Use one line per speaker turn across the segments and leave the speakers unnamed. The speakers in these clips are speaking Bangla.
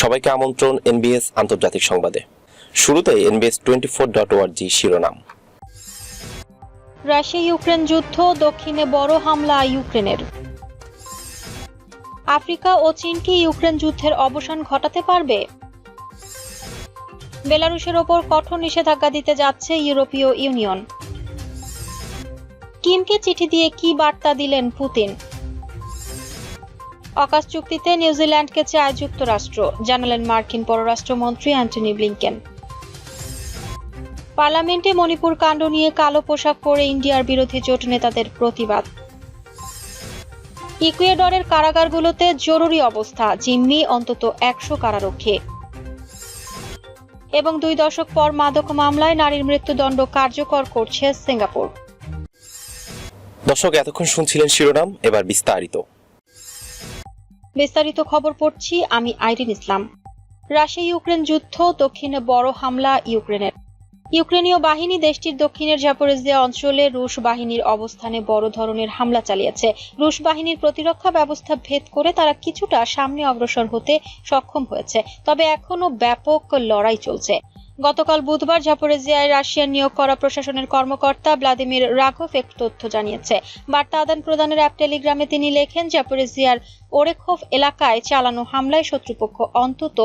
সবাইকে আমন্ত্রণ এনবিএস আন্তর্জাতিক সংবাদে। শুরুতে এনবিএস টোয়েন্টি ফোর ডট ওয়ার্জি শিরোনাম।
রাশিয়া ইউক্রেন যুদ্ধ, দক্ষিণে বড় হামলা ইউক্রেনের। আফ্রিকা ও চীন কি ইউক্রেন যুদ্ধের অবসান ঘটাতে পারবে? বেলারুশের ওপর কঠোর নিষেধাজ্ঞা দিতে যাচ্ছে ইউরোপীয় ইউনিয়ন। কিমকে চিঠি দিয়ে কি বার্তা দিলেন পুতিন? অকাশ চুক্তিতে নিউজিল্যান্ডকে চায় যুক্তরাষ্ট্র। জানালেন মার্কিন পররাষ্ট্রমন্ত্রী অ্যান্টনি ব্লিংকেন। পার্লামেন্টে মণিপুর কাণ্ড নিয়ে কালো পোশাক পরে ইন্ডিয়ার বিরোধী জোট নেতাদের প্রতিবাদ। ইকুয়েডরের কারাগারগুলোতে জরুরি অবস্থা, জিম্মি অন্তত একশো কারারক্ষী। এবং দুই দশক পর মাদক মামলায় নারীর মৃত্যুদণ্ড কার্যকর করছে সিঙ্গাপুর।
দর্শক, এতক্ষণ শুনছিলেন শিরোনাম, এবার বিস্তারিত।
বিস্তারিত খবর পড়ছি আমি আইরিন ইসলাম। রাশিয়া ইউক্রেন যুদ্ধ, দক্ষিণে বড় হামলা ইউক্রেনের। ইউক্রেনীয় বাহিনী দেশটির দক্ষিণের জাপোরেজিয়া অঞ্চলে রুশ বাহিনীর অবস্থানে বড় ধরনের হামলা চালিয়েছে। রুশ বাহিনীর প্রতিরক্ষা ব্যবস্থা ভেদ করে তারা কিছুটা সামনে অগ্রসর হতে সক্ষম হয়েছে, তবে এখনও ব্যাপক লড়াই চলছে। গতকাল বুধবার জাপোরেজিয়ায় রাশিয়ার নিয়োগ করা প্রশাসনের কর্মকর্তা ভ্লাদিমির রাঘভ এক তথ্য জানিয়েছে। বার্তা আদান প্রদানের অ্যাপ টেলিগ্রামে তিনি লেখেন জাপোরেজিয়ার ওরেখোভ এলাকায় চালানো হামলায় শত্রুপক্ষ অন্তত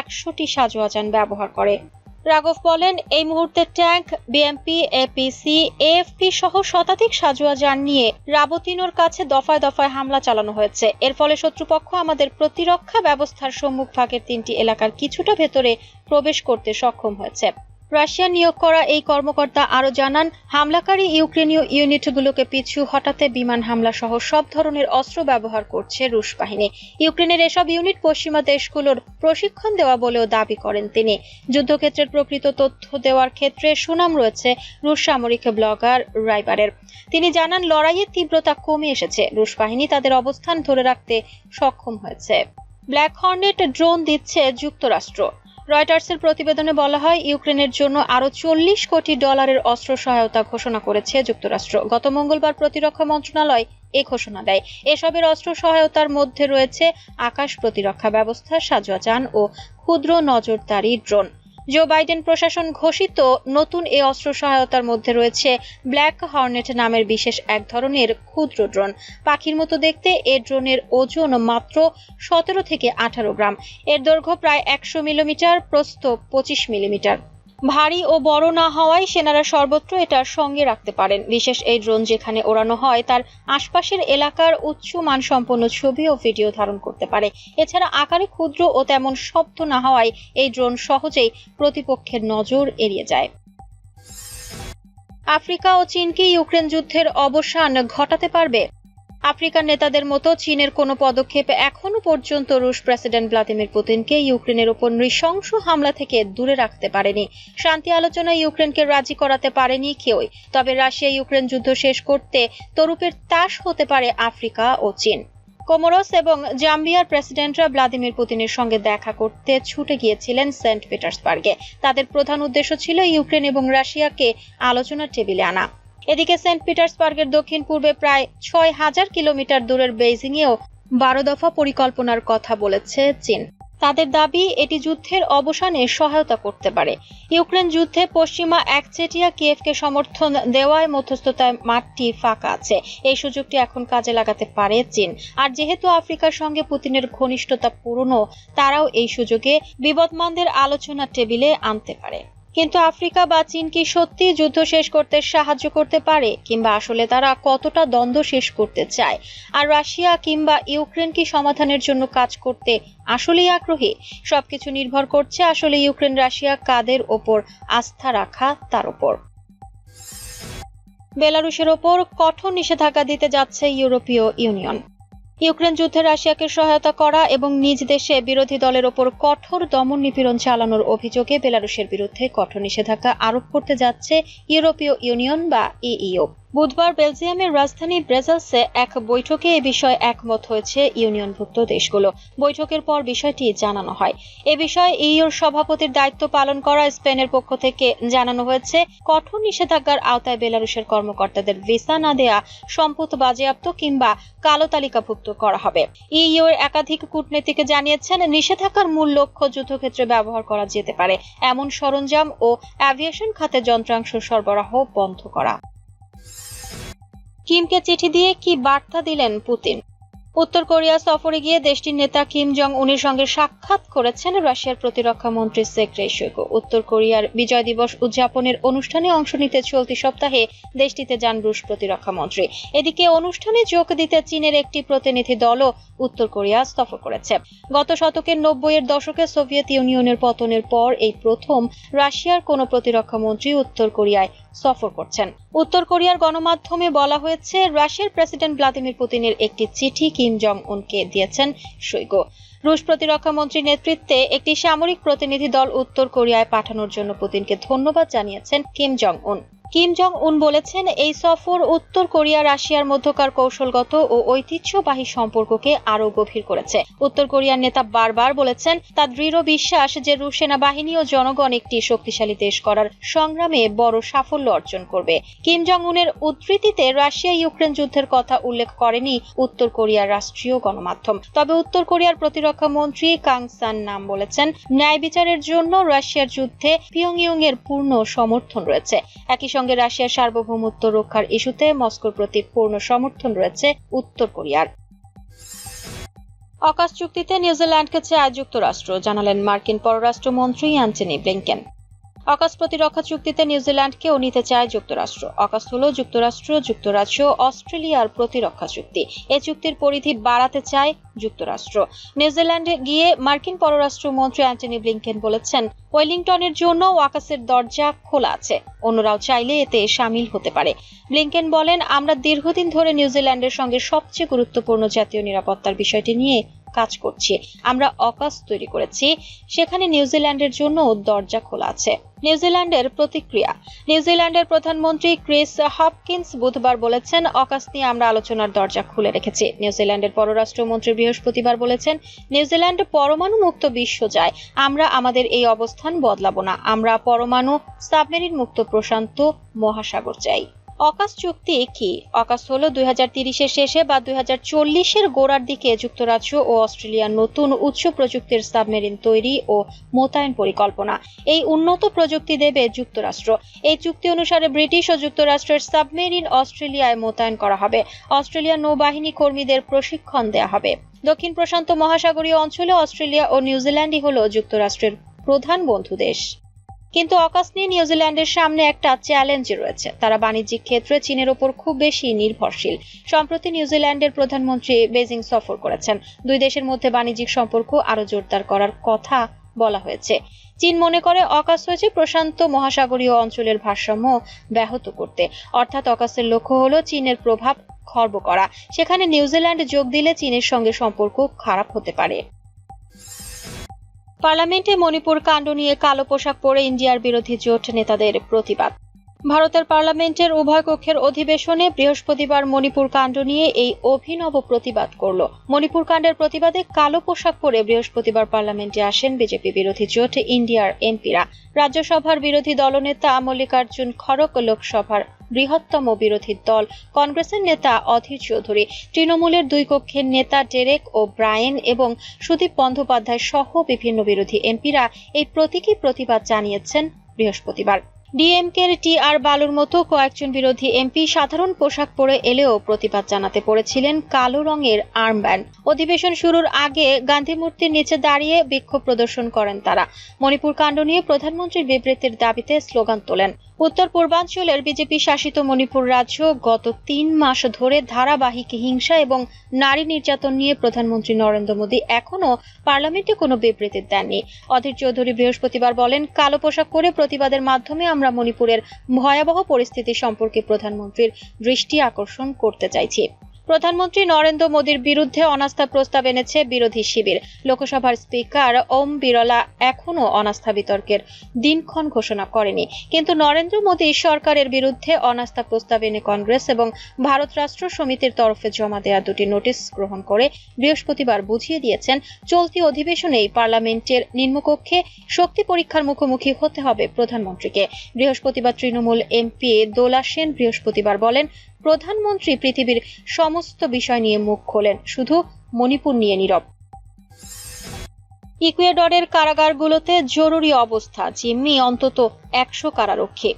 একশোটি সাজোয়া যান ব্যবহার করে। রাঘব বলেন, এই মুহূর্তে ট্যাঙ্ক বিএমপি এপিসি এএফপি সহ শতাধিক সাজুয়া যান নিয়ে রাবতিনোর কাছে দফায় দফায় হামলা চালানো হয়েছে। এর ফলে শত্রুপক্ষ আমাদের প্রতিরক্ষা ব্যবস্থার সম্মুখ ভাগের তিনটি এলাকার কিছুটা ভেতরে প্রবেশ করতে সক্ষম হয়েছে। রাশিয়া নিয়োগ করা এই কর্মকর্তা আরও জানান, হামলাকারী ইউক্রেনীয় ইউনিটগুলোকে পিছু হটাতে বিমান হামলা সহ সব ধরনের অস্ত্র ব্যবহার করছে রুশ বাহিনী। ইউক্রেনের এসব ইউনিট পশ্চিমা দেশগুলোর প্রশিক্ষণ দেওয়া বলেও দাবি করেন তিনি। যুদ্ধক্ষেত্রের প্রকৃত তথ্য দেওয়ার ক্ষেত্রে সুনাম রয়েছে রুশ সামরিক ব্লগার রাইবারের। তিনি জানান, লড়াইয়ের তীব্রতা কমে এসেছে। রুশ বাহিনী তাদের অবস্থান ধরে রাখতে সক্ষম হয়েছে। ব্ল্যাক হর্নেট ড্রোন দিচ্ছে যুক্তরাষ্ট্র। রয়টার্সের প্রতিবেদনে বলা হয়, ইউক্রেনের জন্য আরও চল্লিশ কোটি ডলারের অস্ত্র সহায়তা ঘোষণা করেছে যুক্তরাষ্ট্র। গত মঙ্গলবার প্রতিরক্ষা মন্ত্রণালয় এ ঘোষণা দেয়। এসবের অস্ত্র সহায়তার মধ্যে রয়েছে আকাশ প্রতিরক্ষা ব্যবস্থা সাজোয়া যান ও ক্ষুদ্র নজরদারি ড্রোন। জো বাইডেন প্রশাসন ঘোষিত নতুন এই অস্ত্র সহায়তার মধ্যে রয়েছে ব্ল্যাক হর্নেট নামের বিশেষ এক ধরনের ক্ষুদ্র ড্রোন। পাখির মতো দেখতে এ ড্রোনের ওজন মাত্র সতেরো থেকে আঠারো গ্রাম। এর দৈর্ঘ্য প্রায় একশো মিলিমিটার, প্রস্থ পঁচিশ মিলিমিটার। ভারী ও বড় না হওয়ায় সেনারা সর্বত্র এটার সঙ্গে রাখতে পারেন। বিশেষ এই ড্রোন যেখানে ওড়ানো হয়, তার আশপাশের এলাকার উচ্চ মানসম্পন্ন ছবি ও ভিডিও ধারণ করতে পারে। এছাড়া আকারে ক্ষুদ্র ও তেমন শব্দ না হওয়ায় এই ড্রোন সহজেই প্রতিপক্ষের নজর এড়িয়ে যায়। আফ্রিকা ও চীনকে ইউক্রেন যুদ্ধের অবসান ঘটাতে পারবে? আফ্রিকার নেতাদের মতো চীনের কোনো পদক্ষেপ এখনও পর্যন্ত রুশ প্রেসিডেন্ট ভ্লাদিমির পুতিনকে ইউক্রেনের ওপর নৃশংস হামলা থেকে দূরে রাখতে পারেনি। শান্তি আলোচনায় ইউক্রেনকে রাজি করাতে পারেনি কেউই। তবে রাশিয়া ইউক্রেন যুদ্ধ শেষ করতে তরুপের তাস হতে পারে আফ্রিকা ও চীন। কোমোরস এবং জাম্বিয়ার প্রেসিডেন্টরা ভ্লাদিমির পুতিনের সঙ্গে দেখা করতে ছুটে গিয়েছিলেন সেন্ট পিটার্সবার্গে। তাদের প্রধান উদ্দেশ্য ছিল ইউক্রেন এবং রাশিয়াকে আলোচনার টেবিলে আনা। এদিকে সেন্ট পিটার্সবার্গের দক্ষিণ পূর্বে প্রায় ছয় হাজার কিলোমিটার দূরের বেইজিংয়েও বারো দফা পরিকল্পনার কথা বলেছে চীন। তাদের দাবি, এটি যুদ্ধের অবসানে সহায়তা করতে পারে। ইউক্রেন যুদ্ধে পশ্চিমা একচেটিয়া কিয়েভকে সমর্থন দেওয়ায় মধ্যস্থতায় মাঠটি ফাঁকা আছে। এই সুযোগটি এখন কাজে লাগাতে পারে চীন। আর যেহেতু আফ্রিকার সঙ্গে পুতিনের ঘনিষ্ঠতা পুরনো, তারাও এই সুযোগে বিবদমানদের আলোচনা টেবিলে আনতে পারে। কিন্তু আফ্রিকা বা চীন কি সত্যি যুদ্ধ শেষ করতে সাহায্য করতে পারে? কিংবা আসলে তারা কতটা দ্বন্দ্ব শেষ করতে চায়? আর রাশিয়া কিংবা ইউক্রেন কি সমাধানের জন্য কাজ করতে আসলেই আগ্রহী? সবকিছু নির্ভর করছে আসলে ইউক্রেন, রাশিয়া কাদের ওপর আস্থা রাখা তার ওপর। বেলারুশের ওপর কঠোর নিষেধাজ্ঞা দিতে যাচ্ছে ইউরোপীয় ইউনিয়ন। ইউক্রেন যুদ্ধে রাশিয়াকে সহায়তা করা এবং নিজ দেশে বিরোধী দলের ওপর কঠোর দমন নিপীড়ন চালানোর অভিযোগে বেলারুশের বিরুদ্ধে কঠোর নিষেধাজ্ঞা আরোপ করতে যাচ্ছে ইউরোপীয় ইউনিয়ন বা ইইউ বুধবার বেলজিয়ামের রাজধানী ব্রাসেলসে এক বৈঠকে এ বিষয়ে একমত হয়েছে ইউনিয়নভুক্ত দেশগুলো। বৈঠকের পর বিষয়টি জানানো হয়। এ বিষয়ে ইইউর সভাপতির দায়িত্ব পালন করা স্পেনের পক্ষ থেকে জানানো হয়েছে, কঠোর নিষেধাজ্ঞার আওতায় বেলারুশের কর্মকর্তাদের ভিসা না দেয়া, সম্পদ বাজেয়াপ্ত কিংবা কালো তালিকাভুক্ত করা হবে। ইইউ এর একাধিক কূটনীতিকে জানিয়েছেন, নিষেধাজ্ঞার মূল লক্ষ্য যুদ্ধক্ষেত্রে ব্যবহার করা যেতে পারে। এমন সরঞ্জাম ও অ্যাভিয়েশন খাতে যন্ত্রাংশ সরবরাহ বন্ধ করা। কিমকে চিঠি দিয়ে কি বার্তা দিলেন পুতিন? উত্তর কোরিয়া সফরে গিয়ে দেশটির নেতা কিম জং উনের সঙ্গে সাক্ষাৎ করেছেন রাশিয়ার প্রতিরক্ষা মন্ত্রী সেক্রেই শৈকো উত্তর কোরিয়ার বিজয় দিবস উদযাপনের অনুষ্ঠানে অংশ নিতে চলতি সপ্তাহে দেশটিতে যান রুশ প্রতিরক্ষা মন্ত্রী। এদিকে অনুষ্ঠানে যোগ দিতে চীনের একটি প্রতিনিধি দলও উত্তর কোরিয়া সফর করেছে। গত শতকের নব্বইয়ের দশকে সোভিয়েত ইউনিয়নের পতনের পর এই প্রথম রাশিয়ার কোনো প্রতিরক্ষা মন্ত্রী উত্তর কোরিয়ায় সফর করছেন। উত্তর কোরিয়ার গণমাধ্যমে বলা হয়েছে, রাশিয়ার প্রেসিডেন্ট ভ্লাদিমির পুতিনের একটি চিঠি কিম জং উনকে দিয়েছেন শৈগো রুশ প্রতিরক্ষা মন্ত্রীর নেতৃত্বে একটি সামরিক প্রতিনিধি দল উত্তর কোরিয়ায় পাঠানোর জন্য পুতিনকে ধন্যবাদ জানিয়েছেন কিম জং উন কিম জং উন বলেছেন, এই সফর উত্তর কোরিয়া, রাশিয়ার মধ্যকার কৌশলগত ও ঐতিহ্যবাহী সম্পর্ককে আরও গভীর করেছে। উত্তর কোরিয়ার নেতা বারবার বলেছেন তার দৃঢ় বিশ্বাস যে রুশ সেনাবাহিনী ও জনগণ একটি শক্তিশালী দেশ করার সংগ্রামে বড় সাফল্য অর্জন করবে। কিম জং উনের উদ্ধৃতিতে রাশিয়া ইউক্রেন যুদ্ধের কথা উল্লেখ করেনি উত্তর কোরিয়ার রাষ্ট্রীয় গণমাধ্যম। তবে উত্তর কোরিয়ার প্রতিরক্ষা মন্ত্রী কাং সান নাম বলেছেন, ন্যায় বিচারের জন্য রাশিয়ার যুদ্ধে পিয়ংইয়ং এর পূর্ণ সমর্থন রয়েছে। একই সঙ্গে রাশিয়ার সার্বভৌমত্ব রক্ষার ইস্যুতে মস্কোর প্রতি পূর্ণ সমর্থন রয়েছে উত্তর কোরিয়ার। অকাশ চুক্তিতে নিউজিল্যান্ডকে চায় যুক্তরাষ্ট্র, জানালেন মার্কিন পররাষ্ট্রমন্ত্রী অ্যান্টনি ব্লিংকেন। অকাশ প্রতিরক্ষা চুক্তিতে নিউজিল্যান্ডকেও নিতে চায় যুক্তরাষ্ট্র। অকাশ হল যুক্তরাষ্ট্র, যুক্তরাজ্য, অস্ট্রেলিয়ার প্রতিরক্ষা চুক্তি। এ চুক্তির পরিধি বাড়াতে চায় যুক্তরাষ্ট্র। নিউজিল্যান্ডে গিয়ে মার্কিন পররাষ্ট্রমন্ত্রী অ্যান্টনি ব্লিংকেন বলেছেন, ওয়েলিংটনের জন্য ওয়াকাসের দরজা খোলা আছে, অন্যরাও চাইলে এতে সামিল হতে পারে। ব্লিংকেন বলেন, আমরা দীর্ঘদিন ধরে নিউজিল্যান্ডের সঙ্গে সবচেয়ে গুরুত্বপূর্ণ জাতীয় নিরাপত্তার বিষয়টি নিয়ে কাজ করছি, আমরা অকাশ তৈরি করেছি, সেখানে নিউজিল্যান্ডের জন্য দরজা খোলা আছে। নিউজিল্যান্ডের প্রতিক্রিয়া। নিউজিল্যান্ডের প্রধানমন্ত্রী ক্রিস হপকিন্স বুধবার বলেছেন, অকাস নিয়ে আমরা আলোচনার দরজা খুলে রেখেছি। নিউজিল্যান্ডের পররাষ্ট্রমন্ত্রী বৃহস্পতিবার বলেছেন, নিউজিল্যান্ড পরমাণু মুক্ত বিশ্ব চায়। আমরা আমাদের এই অবস্থান বদলাবো না। আমরা পরমাণু সাবমেরিন মুক্ত প্রশান্ত মহাসাগর চাই। অকাশ চুক্তি কি? অকাশ হল দুই তিরিশের শেষে বা দুই চল্লিশের গোড়ার দিকে যুক্তরাজ্য ও অস্ট্রেলিয়ার নতুন উচ্চ প্রযুক্তির সাবমেরিন তৈরি ও মোতায়েন পরিকল্পনা। এই উন্নত প্রযুক্তি দেবে যুক্তরাষ্ট্র। এই চুক্তি অনুসারে ব্রিটিশ ও যুক্তরাষ্ট্রের সাবমেরিন অস্ট্রেলিয়ায় মোতায়েন করা হবে। অস্ট্রেলিয়ার নৌবাহিনী কর্মীদের প্রশিক্ষণ দেয়া হবে। দক্ষিণ প্রশান্ত মহাসাগরীয় অঞ্চলে অস্ট্রেলিয়া ও নিউজিল্যান্ডই হল যুক্তরাষ্ট্রের প্রধান বন্ধু দেশ। কিন্তু অকাশ নিয়ে নিউজিল্যান্ডের সামনে একটা চ্যালেঞ্জ রয়েছে। তারা বাণিজ্যিক ক্ষেত্রে চীনের ওপর খুব বেশি নির্ভরশীল। সম্প্রতি নিউজিল্যান্ডের প্রধানমন্ত্রী বেজিং সফর করেছেন। দুই দেশের মধ্যে বাণিজ্যিক সম্পর্ক আরও জোরদার করার কথা বলা হয়েছে। চীন মনে করে অকাশ হয়েছে প্রশান্ত মহাসাগরীয় অঞ্চলের ভারসাম্য ব্যাহত করতে। অর্থাৎ অকাশের লক্ষ্য হলো চীনের প্রভাব খর্ব করা। সেখানে নিউজিল্যান্ড যোগ দিলে চীনের সঙ্গে সম্পর্ক খারাপ হতে পারে। পার্লামেন্টে মণিপুর কাণ্ড নিয়ে কালো পোশাক পরে ইন্ডিয়ার বিরোধী জোট নেতাদের প্রতিবাদ। ভারতের পার্লামেন্টের উভয় কক্ষের অধিবেশনে বৃহস্পতিবার মণিপুর কাণ্ড নিয়ে এই অভিনব প্রতিবাদ করল। মণিপুর কাণ্ডের প্রতিবাদে কালো পোশাক পরে বৃহস্পতিবার পার্লামেন্টে আসেন বিজেপি বিরোধী জোট ইন্ডিয়ার এমপিরা। রাজ্যসভার বিরোধী দলনেতা মল্লিকার্জুন খড়গ লোকসভার বৃহত্তম বিরোধী দল কংগ্রেসের নেতা অধীর চৌধুরী। তৃণমূলের দুই কক্ষের নেতা ডেরেক ও ব্রায়েন এবং সুদীপ বন্দ্যোপাধ্যায় সহ বিভিন্ন বিরোধী এমপিরা এই প্রতীকী প্রতিবাদ জানিয়েছেন বৃহস্পতিবার। ডিএমকের টি আর বালুর মতো কয়েকজন বিরোধী এমপি সাধারণ পোশাক পরে এলেও প্রতিবাদ জানাতে পড়েছিলেন কালো রঙের আর্মব্যান্ড। অধিবেশন শুরুর আগে গান্ধী মূর্তির নিচে দাঁড়িয়ে বিক্ষোভ প্রদর্শন করেন তারা। মণিপুর কাণ্ড নিয়ে প্রধানমন্ত্রীর বিবৃতির দাবিতে স্লোগান তোলেন। উত্তর পূর্বাঞ্চলের বিজেপি শাসিত মণিপুর রাজ্য গত তিন মাস ধরে ধারাবাহিক হিংসা এবং নারী নির্যাতন নিয়ে প্রধানমন্ত্রী নরেন্দ্র মোদী এখনও পার্লামেন্টে কোনো বিবৃতি দেননি। অধীর চৌধুরী বৃহস্পতিবার বলেন, কালো পোশাক করে প্রতিবাদের মাধ্যমে আমরা মণিপুরের ভয়াবহ পরিস্থিতি সম্পর্কে প্রধানমন্ত্রীর দৃষ্টি আকর্ষণ করতে চাইছি। প্রধানমন্ত্রী নরেন্দ্র মোদীর বিরুদ্ধে অনাস্থা প্রস্তাব এনেছে বিরোধী শিবির। লোকসভার স্পিকার ওম বিরলা এখনও অনাস্থা বিতর্কের দিনক্ষণ ঘোষণা করেনি। কিন্তু নরেন্দ্র মোদী সরকারের বিরুদ্ধে অনাস্থা প্রস্তাব এনে কংগ্রেস এবং ভারত রাষ্ট্র সমিতির তরফে জমা দেওয়া দুটি নোটিশ গ্রহণ করে বৃহস্পতিবার বুঝিয়ে দিয়েছেন, চলতি অধিবেশনেই পার্লামেন্টের নিম্নকক্ষে শক্তি পরীক্ষার মুখোমুখি হতে হবে প্রধানমন্ত্রীকে। বৃহস্পতিবার তৃণমূল এমপি দোলা সেন বৃহস্পতিবার বলেন প্রধানমন্ত্রী পৃথিবীর সমস্ত বিষয় নিয়ে মুখ খোলেন, শুধু মণিপুর নিয়ে নীরব। ইকুয়েডরের কারাগারগুলোতে জরুরি অবস্থা, জিম্মি অন্তত একশো কারারক্ষী।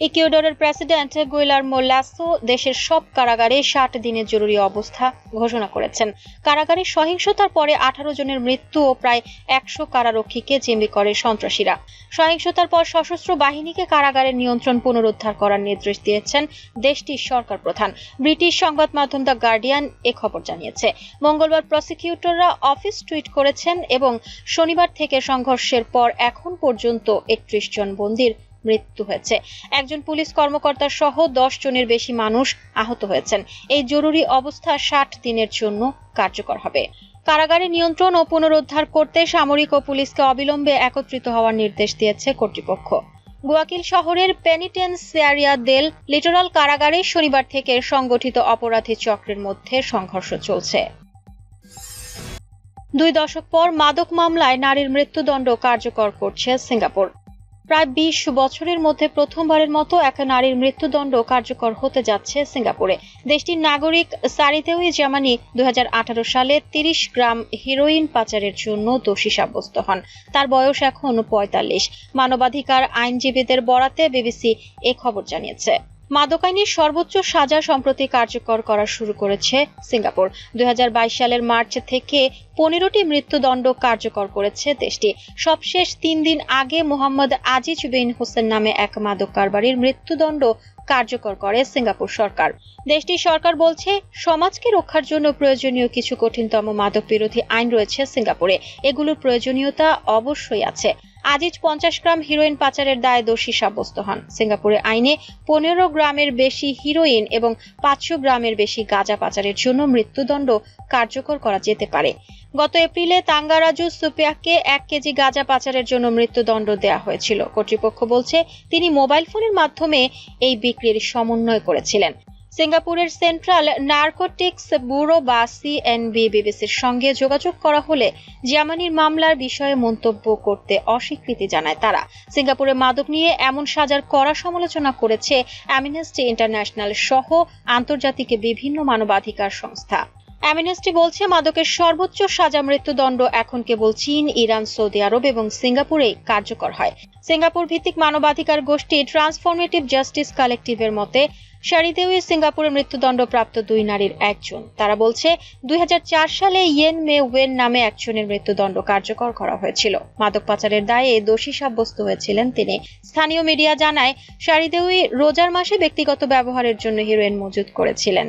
ইকুয়েডরের প্রেসিডেন্ট গুইলার্মো লাসো দেশের সব কারাগারে ষাট দিনের জরুরি অবস্থা ঘোষণা করেছেন। কারাগারে সহিংসতার পরে আঠারো জনের মৃত্যু ও প্রায় একশো কারারক্ষীকে জিম্মি করে সন্ত্রাসীরা। সহিংসতার পর সশস্ত্র বাহিনীকে কারাগারের নিয়ন্ত্রণ পুনরুদ্ধার করার নির্দেশ দিয়েছেন দেশটির সরকার প্রধান। ব্রিটিশ সংবাদ মাধ্যম দ্য গার্ডিয়ান এ খবর জানিয়েছে। মঙ্গলবার প্রসিকিউটররা অফিস টুইট করেছেন এবং শনিবার থেকে সংঘর্ষের পর এখন পর্যন্ত একত্রিশ জন বন্দির মৃত্যু হয়েছে। একজন পুলিশ কর্মকর্তা সহ দশ জনের বেশি মানুষ আহত হয়েছেন। এই জরুরি অবস্থা ষাট দিনের জন্য কার্যকর হবে। কারাগারে নিয়ন্ত্রণ ও পুনরুদ্ধার করতে সামরিক ও পুলিশকে অবিলম্বে একত্রিত হওয়ার নির্দেশ দিয়েছে কর্তৃপক্ষ। গুয়াকিল শহরের পেনিটেন্সিয়ারিয়া দেল লিটোরাল কারাগারে শনিবার থেকে সংগঠিত অপরাধী চক্রের মধ্যে সংঘর্ষ চলছে। দুই দশক পর মাদক মামলায় নারীর মৃত্যুদণ্ড কার্যকর করছে সিঙ্গাপুর। প্রায় বিশ বছরের মধ্যে প্রথমবারের মতো এক নারীর মৃত্যুদণ্ড কার্যকর হতে যাচ্ছে সিঙ্গাপুরে। দেশটির নাগরিক সারিতেউই জামানি দু হাজার আঠারো সালে তিরিশ গ্রাম হিরোইন পাচারের জন্য দোষী সাব্যস্ত হন। তার বয়স এখন পঁয়তাল্লিশ। মানবাধিকার আইনজীবীদের বরাতে বিবিসি এ খবর জানিয়েছে। মাদক আইনের সর্বোচ্চ সাজা সম্প্রতি কার্যকর করা শুরু করেছে সিঙ্গাপুর। দুই হাজার বাইশ সালের মার্চ থেকে পনেরোটি মৃত্যুদণ্ড কার্যকর করেছে দেশটি। সবশেষ তিন দিন আগে মোহাম্মদ আজিজ বিন হোসেন নামে এক মাদক কারবারির মৃত্যুদণ্ড কার্যকর করে সিঙ্গাপুর সরকার। দেশটির সরকার বলছে, সমাজকে রক্ষার জন্য প্রয়োজনীয় কিছু কঠিনতম মাদক বিরোধী আইন রয়েছে সিঙ্গাপুরে। এগুলোর প্রয়োজনীয়তা অবশ্যই আছে। আজিজ পঞ্চাশ গ্রাম হিরোইন পাচারের দায়ে দোষী সাব্যস্ত হন। সিঙ্গাপুরে আইনে পনেরো গ্রামের বেশি হিরোইন এবং পাঁচশো গ্রামের বেশি গাঁজা পাচারের জন্য মৃত্যুদণ্ড কার্যকর করা যেতে পারে। গত এপ্রিলে তাঙ্গারাজু সুপিয়াকে এক কেজি গাঁজা পাচারের জন্য মৃত্যুদণ্ড দেওয়া হয়েছিল। কর্তৃপক্ষ বলছে, তিনি মোবাইল ফোনের মাধ্যমে এই বিক্রির সমন্বয় করেছিলেন। সিঙ্গাপুরের সেন্ট্রাল নার্কোটিক্স ব্যুরো বা সিএনবি বিবিসির সঙ্গে যোগাযোগ করা হলে জামানির মামলার বিষয়ে মন্তব্য করতে অস্বীকৃতি জানায় তারা। সিঙ্গাপুরে মাদক নিয়ে এমন সাজার কড়া সমালোচনা করেছে অ্যামনেস্টি ইন্টারন্যাশনাল সহ আন্তর্জাতিক বিভিন্ন মানবাধিকার সংস্থা। অ্যামনেস্টি বলছে, মাদকের সর্বোচ্চ সাজা মৃত্যুদণ্ড এখন কেবল চীন, ইরান, সৌদি আরব এবং সিঙ্গাপুরে কার্যকর হয়। সিঙ্গাপুর ভিত্তিক মানবাধিকার গোষ্ঠী ট্রান্সফরমেটিভ জাস্টিস কালেকটিভের মতে শারিদেউই সিঙ্গাপুরে মৃত্যুদণ্ড প্রাপ্ত দুই নারীর একজন। তারা বলছে, দুই হাজার চার সালে ইয়েন মে ওয়েন নামে একজনের মৃত্যুদণ্ড কার্যকর করা হয়েছিল। মাদক পাচারের দায়ে দোষী সাব্যস্ত হয়েছিলেন তিনি। স্থানীয় মিডিয়া জানায় শারিদেউই রোজার মাসে ব্যক্তিগত ব্যবহারের জন্য হিরোইন মজুত করেছিলেন।